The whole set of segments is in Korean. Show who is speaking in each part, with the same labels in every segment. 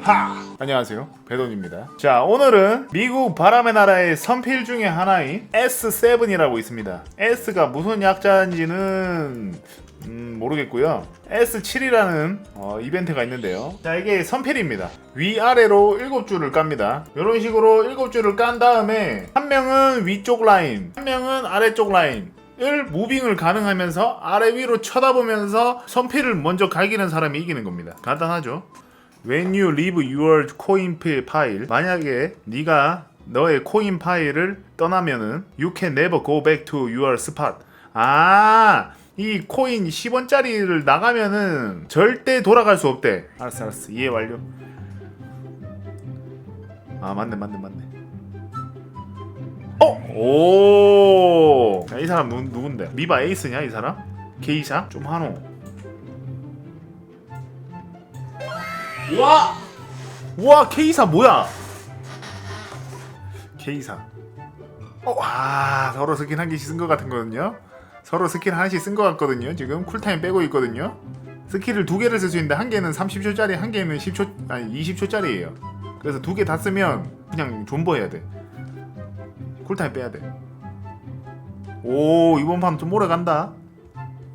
Speaker 1: 유하. 안녕하세요. 배돈입니다. 자 오늘은 미국 바람의 나라의 선필 중에 하나인 S7이라고 있습니다. S가 무슨 약자인지는 음, 모르겠고요. S7이라는 어, 이벤트가 있는데요. 자 이게 선필입니다. 위아래로 7줄을 깝니다. 이런 식으로 7줄을 깐 다음에 한 명은 위쪽 라인 한 명은 아래쪽 라인 을 무빙을 가능하면서 아래 위로 쳐다보면서 선필을 먼저 갈기는 사람이 이기는 겁니다. 간단하죠. When you leave your coin file 만약에 네가 너의 코인 파일을 떠나면은 you can never go back to your spot. 아, 이 코인 10원짜리를 나가면은 절대 돌아갈 수 없대. 알았어, 알았어. 이해 완료. 아, 맞네, 맞네, 맞네. 어? 오! 야, 이 사람 누, 누군데? 미바 에이스냐, 이 사람? 게이샤? 좀 하노. 와! 와, 케이사 뭐야? 케이사. 어, 와, 서로 스킨 한 개씩 쓴 것 같은 거든요. 서로 스킨 하나씩 쓴 것 같거든요. 지금 쿨타임 빼고 있거든요. 스킬을 두 개를 쓸 수 있는데 한 개는 30초짜리, 한 개는 10초 아니 20초짜리예요. 그래서 두 개 다 쓰면 그냥 존버해야 돼. 쿨타임 빼야 돼. 오 이번 판 좀 오래 간다.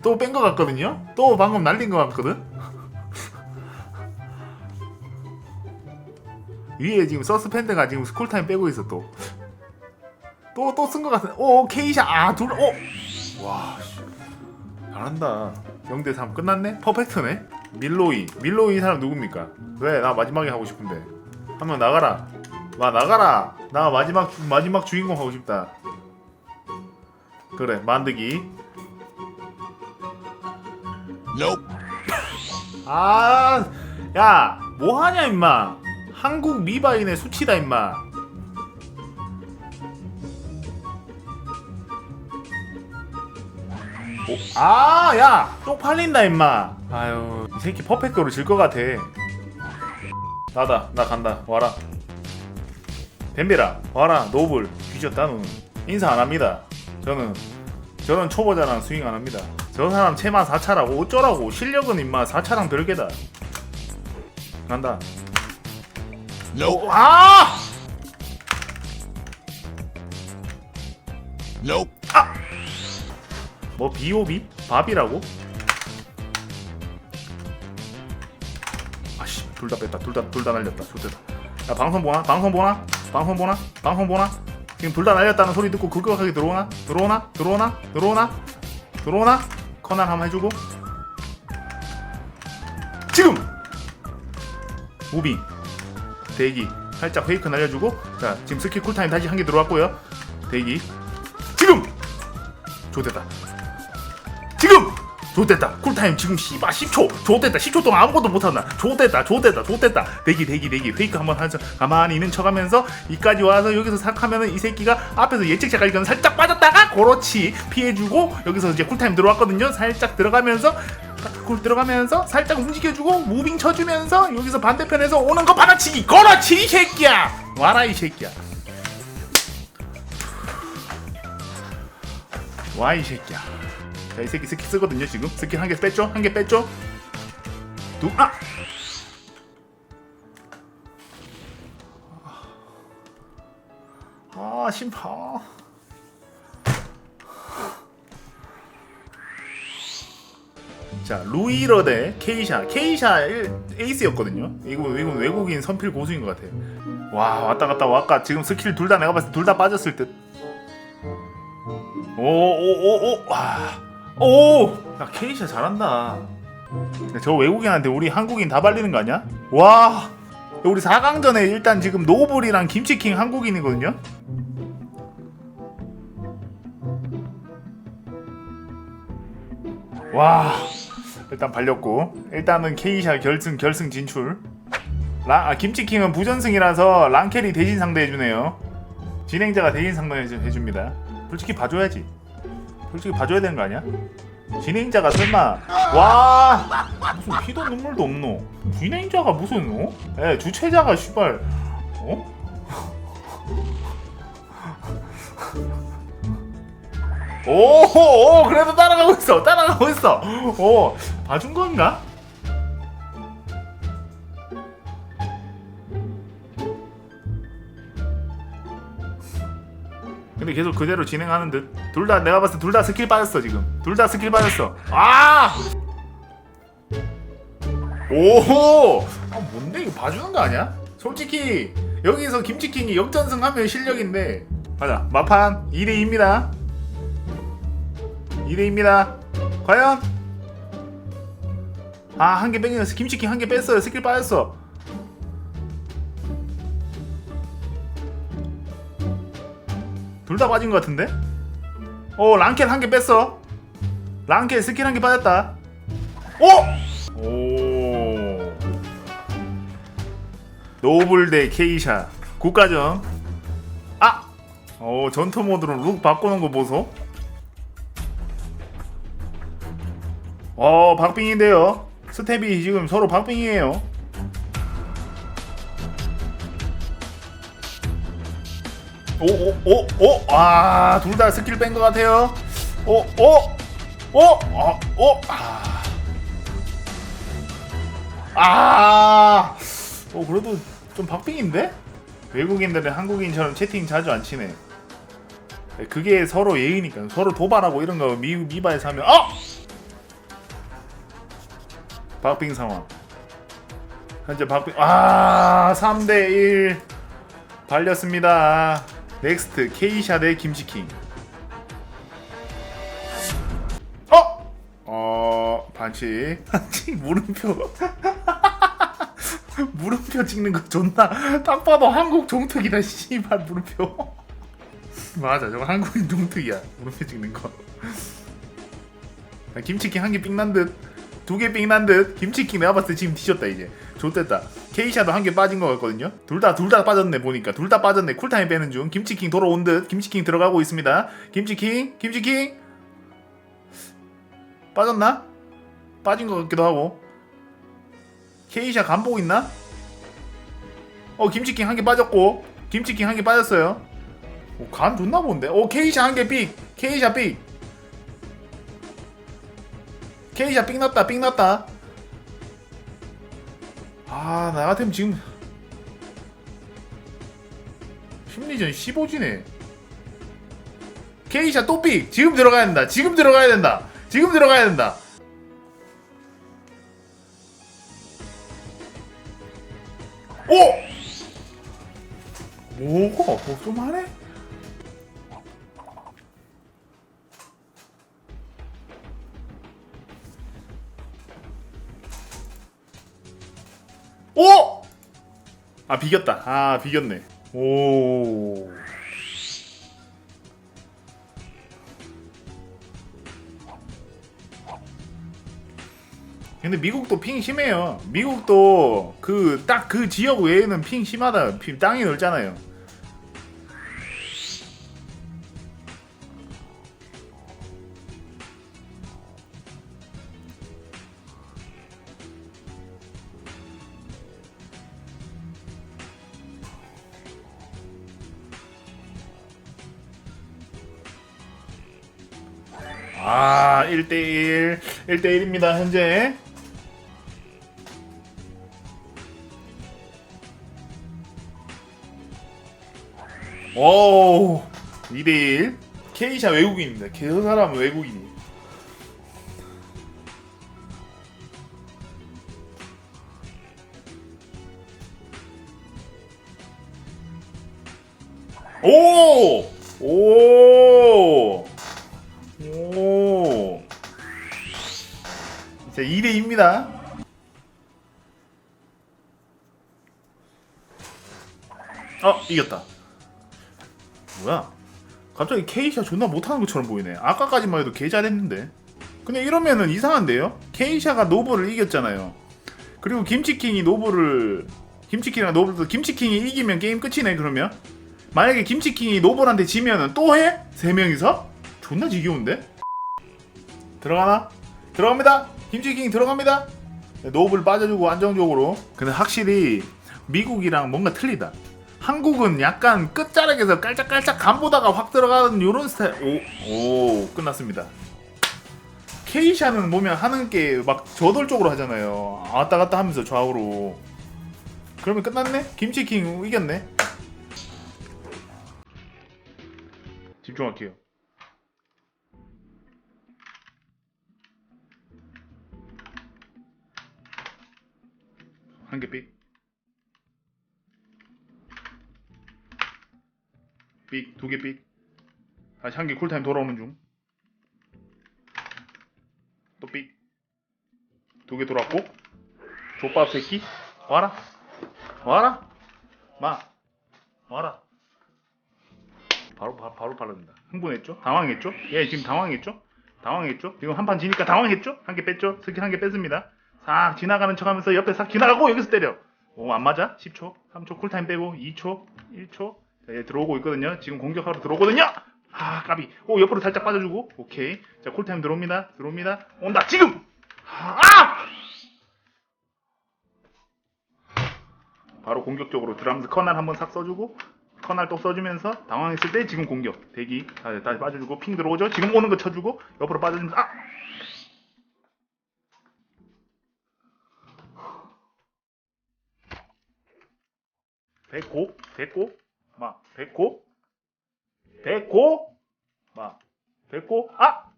Speaker 1: 또 뺀 것 같거든요. 또 방금 날린 것 같거든. 위에 지금 서스펜드가 지금 쿨타임 빼고 있어 또. 또 또 쓴 것 같은. 오 케이샤 아둘 오. 와 씨. 잘한다. 0대 3 끝났네? 퍼펙트네. 밀로이 밀로이 이 사람 누굽니까? 왜 나 마지막에 하고 싶은데. 한 명 나가라. 와 나가라. 나 마지막 마지막 주인공 하고 싶다. 그래 만드기. 아, 야, 뭐 하냐 임마. 한국 미바인의 수치다 임마. 오, 아, 야, 쪽 팔린다 임마. 아유, 이 새끼 퍼펙트로 질 것 같아. 나다, 나 간다. 와라. 덤비라, 와라. 노블, 뒤졌다 너는. 인사 안 합니다. 저는 저는 초보자랑 스윙 안 합니다. 저 사람 체만 4차라고 어쩌라고 실력은 임마 4차랑 별개다. 간다.
Speaker 2: Nope.
Speaker 1: 오, 아!
Speaker 2: Nope.
Speaker 1: 뭐 비오비? 밥이라고? 아씨 둘 다 뺐다 둘 다 둘 다 날렸다 좋됐다 야 방송 보나? 방송 보나? 방송 보나? 방송 보나? 지금 둘다 날렸다는 소리 듣고 급격하게 들어오나? 들어오나? 들어오나? 들어오나? 들어오나? 커난 한번 해주고 지금! 무빙 대기 살짝 페이크 날려주고 자 지금 스킬 쿨타임 다시 한 개 들어왔고요 대기 지금! 좋됐다! 좋됐다. 쿨타임 지금 씨바 10초. 좋됐다. 10초 동안 아무것도 못한다. 좋됐다. 좋됐다. 좋됐다. 대기 대기 대기. 페이크 한번 하면서 가만히 있는 척하면서 이까지 와서 여기서 싹 하면은 이 새끼가 앞에서 예측자가 이건 살짝 빠졌다가 그렇지. 피해주고 여기서 이제 쿨타임 들어왔거든요. 살짝 들어가면서 쿨 들어가면서 살짝 움직여주고 무빙 쳐주면서 여기서 반대편에서 오는 거 받아치기. 그렇지 이 새끼야. 와라 이 새끼야. 와 이 새끼야 자 이 새끼 스킬 쓰거든요 지금. 스킬 한 개 뺐죠? 한 개 뺐죠? 두 아! 아 심파. 자 루이러 대 케이샤. 케이샤 일- 에이스였거든요. 이거 이거 외국인 선필 고수인 것 같아요. 와 왔다 갔다 왔까 지금 스킬 둘 다 내가 봤을 때 둘 다 빠졌을 듯. 오 오 오 오 와 오 야 케이샤 잘한다. 저 외국인한테 우리 한국인 다 발리는 거 아니야? 와! 우리 4강전에 일단 지금 노블이랑 김치킹 한국인이거든요? 와! 일단 발렸고. 일단은 케이샤 결승 결승 진출. 라, 아, 김치킹은 부전승이라서 랑켈이 대신 상대해주네요. 진행자가 대신 상대해줍니다. 솔직히 봐줘야지 솔직히 봐줘야 되는 거 아니야? 진행자가 설마 와 무슨 피도 눈물도 없노 진행자가 무슨 어? 에 주최자가 씨발 어? 오, 오 그래도 따라가고 있어 따라가고 있어 오 봐준 건가? 근데 계속 그대로 진행하는 듯. 둘 다 내가 봤을 때 둘 다 스킬 빠졌어 지금. 둘 다 스킬 빠졌어. 아! 오호! 아 뭔데 이거 봐주는 거 아니야? 솔직히 여기서 김치킹이 역전승하면 실력인데. 가자 마판 2대 2입니다. 2대 2입니다. 과연? 아 한 개 뺏겼어. 김치킹 한 개 뺐어요. 스킬 빠졌어. 둘 다 빠진 것 같은데? 어 랑켓 한개 뺐어. 랑켓 스킬 한 개 빠졌다. 오! 오. 노블 대 케이샤. 국가전 아! 오 전투 모드로 룩 바꾸는 거 보소. 어 박빙인데요. 스텝이 지금 서로 박빙이에요 오 오 오 오 아, 둘 다 스킬 뺀 것 같아요. 오오오 오 아 오, 아. 아. 어 그래도 좀 박빙인데? 외국인들은 한국인처럼 채팅 자주 안 치네. 그게 서로 예의니까 서로 도발하고 이런 거 미, 미바에서 하면 어! 박빙 상황. 현재 박빙 아 3대 1 발렸습니다. 넥스트 대 김치킹. 어? 어 반칙. 반칙 물음표. 물음표 찍는 거 존나 딱 봐도 한국 종특이다 씨발 물음표. 맞아 저거 한국인 종특이야 물음표 찍는 거. 아, 김치킹 한 개 삥난 듯. 두 개 삥 난 듯. 김치킹 내가 봤을 때 지금 뒤졌다 이제. 좋됐다. 케이샤도 한 개 빠진 것 같거든요. 둘 다 둘 다 빠졌네 보니까 둘 다 빠졌네. 쿨타임 빼는 중. 김치킹 돌아온 듯. 김치킹 들어가고 있습니다. 김치킹, 김치킹 빠졌나? 빠진 것 같기도 하고. 케이샤 간보고 있나? 어 김치킹 한 개 빠졌고 김치킹 한 개 빠졌어요. 오, 간 좋나 본데. 오 케이샤 한 개 삑. 케이샤 삑. 케이샤 삑 났다 삑 났다. 아, 나 같으면 지금 심리전 15지네. 케이샤 또픽 지금 들어가야 된다. 지금 들어가야 된다. 지금 들어가야 된다. 오! 뭐가 뭐 좀 하네? 오! 아 비겼다. 아 비겼네. 오. 근데 미국도 핑 심해요. 미국도 그 딱그 지역 외에는 핑 심하다. 핑 땅이 넓잖아요. 아, 1대1. 1대1입니다, 현재. 오, 2대1. 케이샤 외국인입니다. 그 사람은 외국인이. 오! 오! 오. 자, 2대 2입니다. 어, 이겼다. 뭐야? 갑자기 케이샤 존나 못하는 것처럼 보이네. 아까까지만 해도 개 잘했는데. 근데 이러면은 이상한데요? 케이샤가 노브를 이겼잖아요. 그리고 김치킹이 노브를 김치킹이랑 노브도 김치킹이 이기면 게임 끝이네 그러면. 만약에 김치킹이 노블한테 지면은 또 해? 세 명이서? 존나 지겨운데? 들어가나? 들어갑니다. 김치킹 들어갑니다. 노블 빠져주고 안정적으로. 근데 확실히 미국이랑 뭔가 틀리다. 한국은 약간 끝자락에서 깔짝깔짝 간 보다가 확 들어가는 요런 스타일 오, 오 끝났습니다 케이샤는 보면 하는 게 막 저돌적으로 하잖아요 왔다 갔다 하면서 좌우로 그러면 끝났네? 김치킹 이겼네 집중할게요 한개 삑. 삑, 두개 삑. 다시 한 개 쿨타임 돌아오는 중. 또 삑. 두개 돌았고. 족밥 새끼. 와라. 와라. 마. 와라. 바로 바, 바로 팔릅니다. 흥분했죠? 당황했죠? 예, 지금 당황했죠? 당황했죠? 지금 한 판 지니까 당황했죠? 한 개 뺐죠? 스킬 한 개 뺐습니다. 싹 지나가는 척 하면서 옆에 싹 지나가고 여기서 때려. 오, 안 맞아? 10초, 3초 쿨타임 빼고 2초, 1초. 자, 얘 들어오고 있거든요. 지금 공격하러 들어오거든요. 아, 까비. 오, 옆으로 살짝 빠져주고. 오케이. 자, 쿨타임 들어옵니다. 들어옵니다. 온다. 지금. 아! 바로 공격적으로 드람스 커날 한번 싹 써주고 커날 또 써주면서 당황했을 때 지금 공격 대기 다시 빠져주고 핑 들어오죠 지금 오는 거 쳐주고 옆으로 빠져주면서 아 됐고 됐고 막 됐고 됐고 막 됐고 아!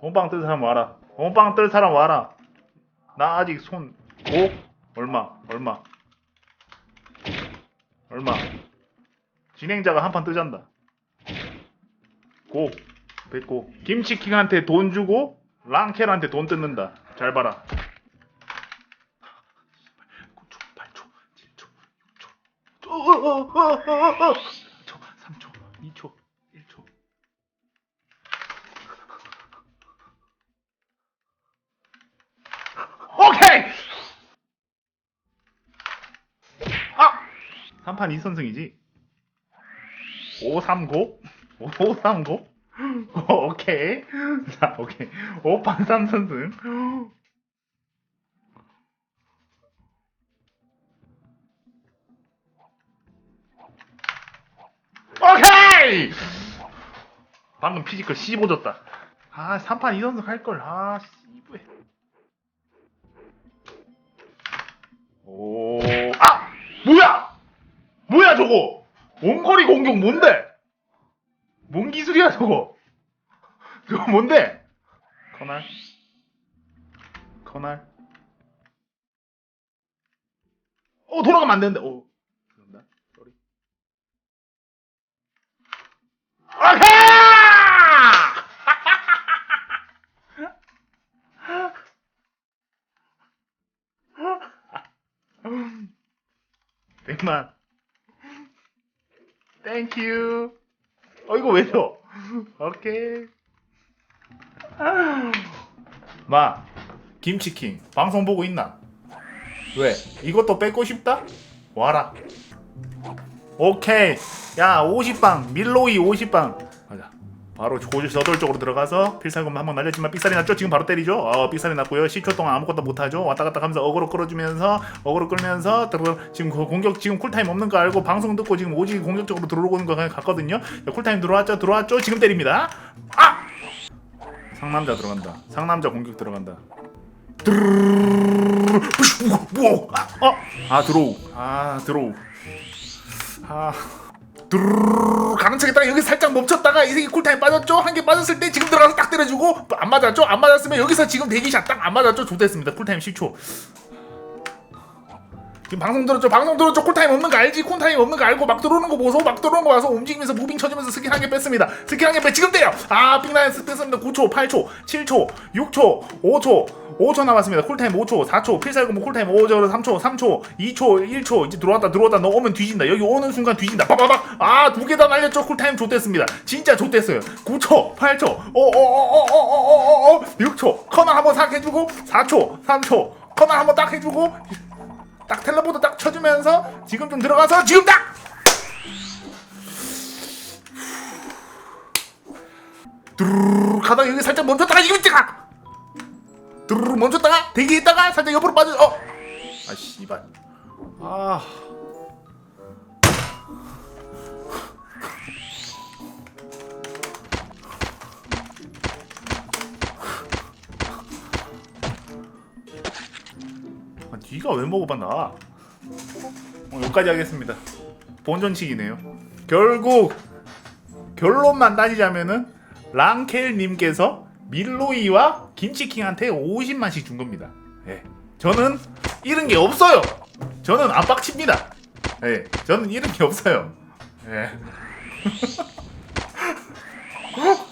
Speaker 1: 본방 뜰 사람 와라. 본방 뜰 사람 와라. 나 아직 손 고? 얼마 얼마 얼마. 진행자가 한 판 뜨잔다. 고 됐고 김치킹한테 돈 주고 랑켈한테 돈 뜯는다. 잘 봐라 6초 어, 3초 2초 1초 오케이 아! 3판 2선승이지? 539? 539? 오케이. 자, 오케이. 5판 3선승. 오케이! 방금 피지컬 15 줬다. 아, 3판 2선승 할걸. 아, 씨부에. 오, 아! 뭐야! 뭐야, 저거! 원거리 공격 뭔데? 뭔 기술이야, 저거? 저거 뭔데? 커날? 커날? 어, 돌아가면 안 되는데, 어. 죄송합니다. 쏘리. 아하! 백만. 땡큐. 어 이거 왜 줘? 오케이. 마 김치킹 방송 보고 있나? 왜? 이것도 뺏고 싶다? 와라. 오케이. 야 50방 밀로이 50방. 바로 고지 저돌 쪽으로 들어가서 필살금 한번 날렸지만 삑살이 났죠? 지금 바로 때리죠? 어, 삑살이 났고요. 10초 동안 아무것도 못하죠? 왔다 갔다 하면서 어그로 끌어주면서 어그로 끌면서 지금 그 공격 지금 쿨타임 없는 거 알고 방송 듣고 지금 오직 공격적으로 들어오는 거 같거든요. 자, 쿨타임 들어왔죠? 들어왔죠? 지금 때립니다. 아! 상남자 들어간다. 상남자 공격 들어간다. 아, 어? 아 들어오. 아 들어오. 아. 두루루루 가는 척했다가 여기 살짝 멈췄다가 이 새끼 쿨타임 빠졌죠? 한 개 빠졌을 때 지금 들어가서 딱 때려주고 안 맞았죠? 안 맞았으면 여기서 지금 대기샷 딱 안 맞았죠? 좋됐습니다 쿨타임 10초 지금 방송 들었죠? 방송 들었죠? 쿨타임 없는 거 알지? 쿨타임 없는 거 알고 막 들어오는 거 보소 막 들어오는 거 와서 움직이면서 무빙 쳐주면서 스킬 한 개 뺐습니다 스킬 한 개 빼 지금 때려 아 빅라이언스 뺐습니다 9초 8초 7초 6초 5초 5초 남았습니다. 쿨타임 5초, 4초, 필살금 쿨타임 5초, 3초, 3초, 2초, 1초. 이제 들어왔다, 들어왔다. 너 오면 뒤진다. 여기 오는 순간 뒤진다. 빠바박. 아, 두 개 다 날렸죠. 쿨타임 좋댔습니다. 진짜 좋댔어요. 9초, 8초, 5, 5, 5, 5, 5, 5, 5, 6초. 커너 한번 싹 해주고, 4초, 3초. 커너 한번 딱 해주고, 딱 텔레포트 딱 쳐주면서 지금 좀 들어가서 지금 딱! 두루루루 가다가 여기 살짝 멈췄다가 이거 찍어! 두루루 멈췄다가 대기했다가 살짝 옆으로 빠져 어! 아 씨발 아. 네가 왜 먹어봤나? 어, 여기까지 하겠습니다. 본전치기네요. 결국 결론만 따지자면은 랑켈님께서 밀로이와 김치킹한테 50만씩 준 겁니다. 예. 저는 잃은 게 없어요. 저는 안 빡칩니다. 예. 저는 잃은 게 없어요. 예.